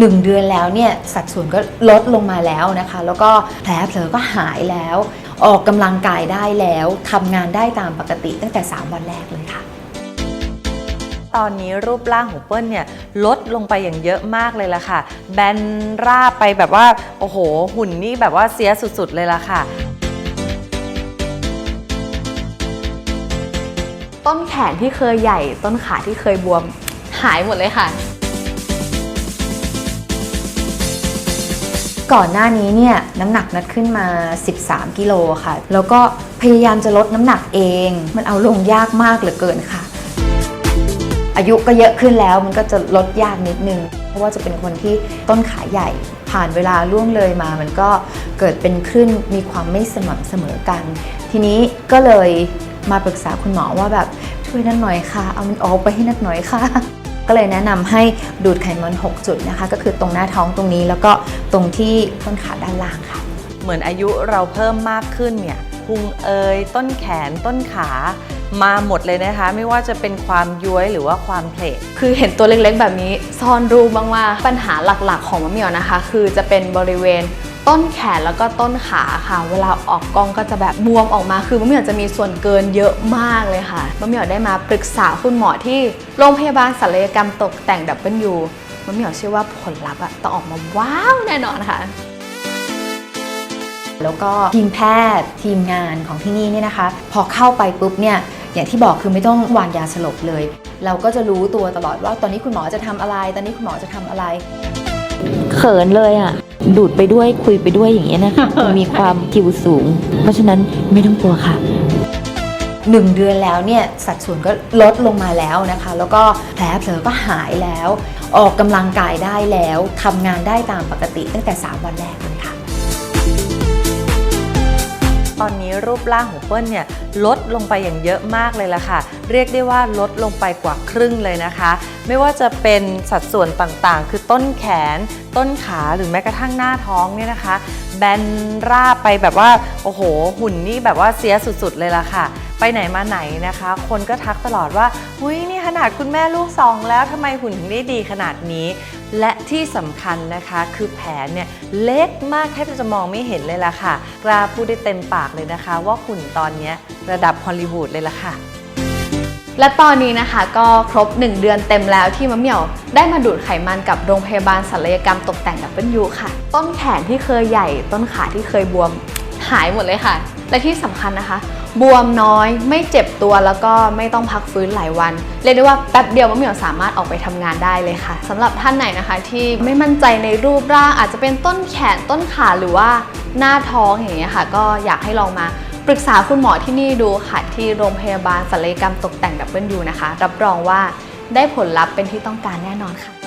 1 เดือนแล้วเนี่ยสัดส่วนก็ลดลงมาแล้วนะคะ แล้วก็แผลเผลอก็หายแล้ว ออกกำลังกายได้แล้วทำงานได้ตามปกติตั้งแต่ 3 วันแรกเลยค่ะตอนนี้รูปร่างของเปิ้ลเนี่ยลดลงไปอย่างเยอะมากเลยล่ะค่ะ แบนราบไปแบบว่า โอ้โห หุ่นนี่แบบว่าเสียสุดๆเลยล่ะค่ะ ต้นแขนที่เคยใหญ่ ต้นขาที่เคยบวมหายหมดเลยค่ะ ก่อนหน้านี้เนี่ยน้ำหนักนัดขึ้นมา 13 กิโลค่ะ แล้วก็พยายามจะลดน้ำหนักเอง มันเอาลงยากมากเหลือเกินค่ะ อายุก็เยอะขึ้นแล้วมันก็จะลดยากนิดนึง เพราะว่าจะเป็นคนที่ต้นขาใหญ่ผ่านเวลาล่วงเลยมา มันก็เกิดเป็นขึ้นมีความไม่สม่ำเสมอกัน ทีนี้ก็เลยมาปรึกษาคุณหมอว่าแบบช่วยนัดหน่อยค่ะ เอามันออกไปให้นัดหน่อยค่ะ ก็เลยแนะนำให้ดูดไขมัน6 จุดนะคะ ก็คือตรงหน้าท้องตรงนี้แล้วก็ตรงที่ต้นขาด้านล่างค่ะ เหมือนอายุเราเพิ่มมากขึ้นเนี่ยพุงเอยต้นแขนต้นขามาหมดเลยนะคะ ไม่ว่าจะเป็นความย้วยหรือว่าความเพลทคือเห็นตัวเล็กๆ แบบนี้ซ่อนรูปบ้างว่าปัญหาหลักๆ ของมะเหมี่ยวนะคะ คือจะเป็นบริเวณ ต้นแขนแล้วก็ต้นขาค่ะ เวลาออกกล้องก็จะแบบบวมออกมาคือมะเหมี่ยวจะมีส่วนเกินเยอะมากเลยค่ะมะเหมี่ยวได้มาปรึกษาคุณหมอที่โรงพยาบาลศัลยกรรมตกแต่งดับเบิลยูมะเหมี่ยวเชื่อว่าผลลัพธ์อะต้องออกมาว้าวแน่นอนค่ะแล้วก็ทีมแพทย์ทีมงานของที่นี่เนี่ยนะคะ พอเข้าไปปุ๊บเนี่ยอย่างที่บอกคือไม่ต้องวางยาสลบเลย เราก็จะรู้ตัวตลอดว่าตอนนี้คุณหมอจะทำอะไร ตอนนี้คุณหมอจะทำอะไร เขินเลยอะ ดูดไปด้วยคุยไปด้วยอย่างเงี้ยนะคะมันมีความคิวสูง เพราะฉะนั้นไม่ต้องกลัวค่ะ1เดือนแล้วเนี่ยสัดส่วนก็ลดลงมาแล้วนะคะ แล้วก็แผลเผลอก็หายแล้ว ออกกำลังกายได้แล้วทำงานได้ตามปกติตั้งแต่ 3 วันแรก ตอนนี้รูปร่างของเปิ้ลเนี่ยลดลงไปอย่างเยอะมากเลยล่ะค่ะ เรียกได้ว่าลดลงไปกว่าครึ่งเลยนะคะ ไม่ว่าจะเป็นสัดส่วนต่างๆ คือต้นแขน ต้นขาหรือแม้กระทั่งหน้าท้องเนี่ยนะคะ แบนราบไปแบบว่าโอ้โหหุ่นนี่แบบว่าเสียสุดๆเลยล่ะค่ะ ไปไหนมาไหนนะคะ คนก็ทักตลอดว่าหุยนี่ขนาดคุณแม่ลูกสองแล้วทำไมหุ่นถึงได้ดีขนาดนี้ และที่สำคัญนะคะคือแผนเนี่ยเล็กมากแทบจะมองไม่เห็นเลยล่ะค่ะ กล้าพูดได้เต็มปากเลยนะคะ ว่าหุ่นตอนนี้ระดับฮอลลีวูดเลยล่ะค่ะและตอนนี้นะคะก็ครบ 1 เดือนเต็มแล้วที่มะเหมี่ยว ได้มาดูดไขมันกับโรงพยาบาลศัลยกรรมตกแต่งดับเบิลยูค่ะ ต้นแขนที่เคยใหญ่ ต้นขาที่เคยบวมหายหมดเลยค่ะ และที่สำคัญนะคะ บวมน้อยไม่เจ็บตัวแล้วก็ไม่ต้องพักฟื้นหลายวัน เรียกได้ว่าแป๊บเดียวมะเหมี่ยวสามารถออกไปทำงานได้เลยค่ะสำหรับท่านไหนนะคะที่ไม่มั่นใจในรูปร่างอาจจะเป็นต้นแขนต้นขาหรือว่าหน้าท้องอย่างเงี้ยค่ะ ก็อยากให้ลองมาปรึกษาคุณหมอที่นี่ดูค่ะ ที่โรงพยาบาลศัลยกรรมตกแต่งดับเบิลยูนะคะ รับรองว่าได้ผลลัพธ์เป็นที่ต้องการแน่นอนค่ะ